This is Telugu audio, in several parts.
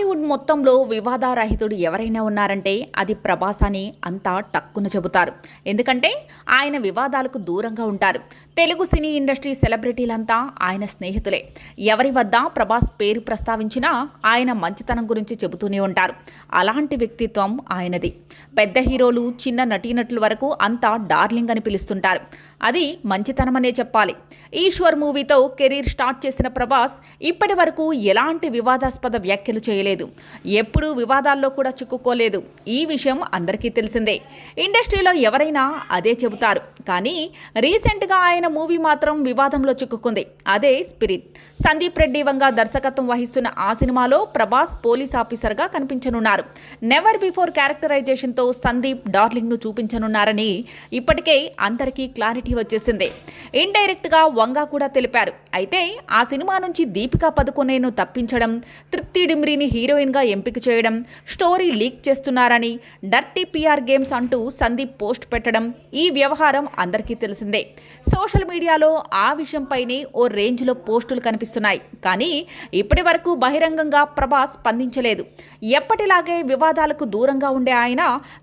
టాలీవుడ్ మొత్తంలో వివాదారహితుడు ఎవరైనా ఉన్నారంటే అది ప్రభాస్ అని అంతా టక్కున చెబుతారు. ఎందుకంటే ఆయన వివాదాలకు దూరంగా ఉంటారు. తెలుగు సినీ ఇండస్ట్రీ సెలబ్రిటీలంతా ఆయన స్నేహితులే. ఎవరి వద్ద ప్రభాస్ పేరు ప్రస్తావించినా ఆయన మంచితనం గురించి చెబుతూనే ఉంటారు. అలాంటి వ్యక్తిత్వం ఆయనది. పెద్ద హీరోలు చిన్న నటీనటుల వరకు అంతా డార్లింగ్ అని పిలుస్తుంటారు. అది మంచితనమనే చెప్పాలి. ఈశ్వర్ మూవీతో కెరీర్ స్టార్ట్ చేసిన ప్రభాస్ ఇప్పటి వరకు ఎలాంటి వివాదాస్పద వ్యాఖ్యలు చేయలేదు. ఎప్పుడూ వివాదాల్లో కూడా చిక్కుకోలేదు. ఈ విషయం అందరికీ తెలిసిందే. ఇండస్ట్రీలో ఎవరైనా అదే చెబుతారు. కానీ రీసెంట్గా ఆయన మూవీ మాత్రం వివాదంలో చిక్కుకుంది. అదే స్పిరిట్. సందీప్ రెడ్డి వంగ దర్శకత్వం వహిస్తున్న ఆ సినిమాలో ప్రభాస్ పోలీస్ ఆఫీసర్గా కనిపించనున్నారు. నెవర్ బిఫోర్ క్యారెక్టరైజేషన్తో సందీప్ డార్లింగ్ను చూపించనున్నారని ఇప్పటికే అందరికీ క్లారిటీ వచ్చేసింది. ఇండైరెక్ట్గా వంగా కూడా తెలిపారు. అయితే ఆ సినిమా నుంచి దీపికా పదుకొనేను తప్పించడం తృప్తి డిమ్రీని హీరోయిన్గా ఎంపిక చేయడం స్టోరీ లీక్ చేస్తున్నారని డర్టీ పీఆర్ గేమ్స్ అంటూ సందీప్ పోస్ట్ పెట్టడం ఈ వ్యవహారం అందరికీ తెలిసిందే. సోషల్ మీడియాలో ఆ విషయంపైనే ఓ రేంజ్లో పోస్టులు కనిపిస్తున్నాయి. కానీ ఇప్పటి వరకు బహిరంగంగా ప్రభాస్ స్పందించలేదు. ఎప్పటిలాగే వివాదాలకు దూరంగా ఉండే ఆయన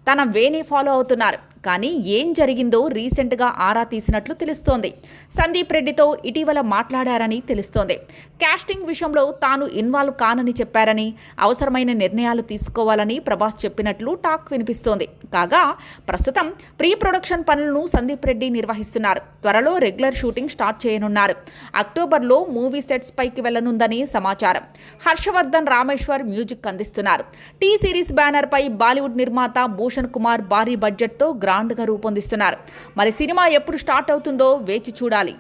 తన వేనే ఫాలో అవుతున్నారు. కానీ ఏం జరిగిందో రీసెంట్గా ఆరా తీసినట్లు తెలుస్తోంది. సందీప్ రెడ్డితో ఇటీవల మాట్లాడారని తెలుస్తోంది. కాస్టింగ్ విషయంలో తాను ఇన్వాల్వ్ కానని చెప్పారని అవసరమైన నిర్ణయాలు తీసుకోవాలని ప్రభాస్ చెప్పినట్లు టాక్ వినిపిస్తోంది. కాగా ప్రస్తుతం ప్రీ ప్రొడక్షన్ పనులను సందీప్ రెడ్డి నిర్వహిస్తున్నారు. త్వరలో రెగ్యులర్ షూటింగ్ స్టార్ట్ చేయనున్నారు. అక్టోబర్లో మూవీ సెట్స్ పైకి వెళ్ళనుందని సమాచారం. హర్షవర్ధన్ రామేశ్వర్ మ్యూజిక్ అందిస్తున్నారు. టీ సిరీస్ బ్యానర్ పై బాలీవుడ్ నిర్మాత భూషణ్ కుమార్ భారీ బడ్జెట్తో గ్రాండ్గా రూపొందిస్తున్నారు. మరి సినిమా ఎప్పుడు స్టార్ట్ అవుతుందో వేచి చూడాలి.